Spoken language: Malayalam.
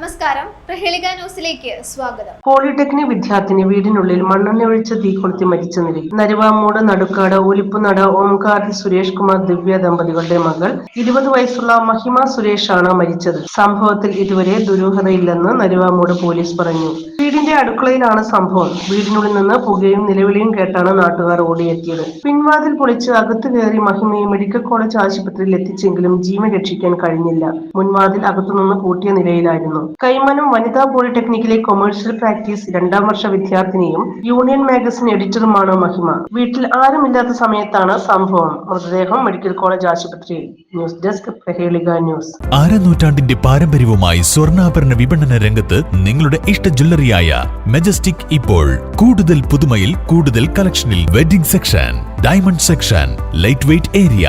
നമസ്കാരം. പ്രഹേളിക ന്യൂസിലേക്ക് സ്വാഗതം. പോളിടെക്നിക് വിദ്യാർത്ഥിനി വീടിനുള്ളിൽ മണ്ണെണ്ണ ഒഴിച്ച് തീ കൊളുത്തി മരിച്ച നിലയിൽ നരുവാമൂട് നടുക്കാട് ഒലിപ്പുനട ഓംകാർത്തി സുരേഷ് കുമാർ ദിവ്യ ദമ്പതികളുടെ മകൾ ഇരുപത് വയസ്സുള്ള മഹിമ സുരേഷാണ് മരിച്ചത്. സംഭവത്തിൽ ഇതുവരെ ദുരൂഹതയില്ലെന്ന് നരുവാമൂട് പോലീസ് പറഞ്ഞു. വീടിന്റെ അടുക്കളയിലാണ് സംഭവം. വീടിനുള്ളിൽ നിന്ന് പുകയും നിലവിളിയും കേട്ടാണ് നാട്ടുകാർ ഓടിയെത്തിയത്. പിൻവാതിൽ പൊളിച്ച് അകത്ത് കയറി മഹിമയെ മെഡിക്കൽ കോളേജ് ആശുപത്രിയിൽ എത്തിച്ചെങ്കിലും ജീവൻ രക്ഷിക്കാൻ കഴിഞ്ഞില്ല. മുൻവാതിൽ അകത്തുനിന്ന് പൂട്ടിയ നിലയിലായിരുന്നു. കൈമനം വനിതാ പോളിടെക്നിക്കിലെ കൊമേഴ്സ്യൽ പ്രാക്ടീസ് രണ്ടാം വർഷ വിദ്യാർത്ഥിനിയും യൂണിയൻ മാഗസിൻ എഡിറ്ററുമാണ് മഹിമ. വീട്ടിൽ ആരുമില്ലാത്ത സമയത്താണ് സംഭവം. മൃതദേഹം മെഡിക്കൽ കോളേജ് ആശുപത്രിയിൽ. News desk Prahelika news. അരനൂറ്റാണ്ടിന്റെ പാരമ്പര്യവുമായി സ്വർണാഭരണ വിപണന രംഗത്ത് നിങ്ങളുടെ ഇഷ്ട ജ്വല്ലറിയായ മെജസ്റ്റിക് ഇപ്പോൾ കൂടുതൽ പുതുമയിൽ കൂടുതൽ കളക്ഷനിൽ wedding section diamond section light weight area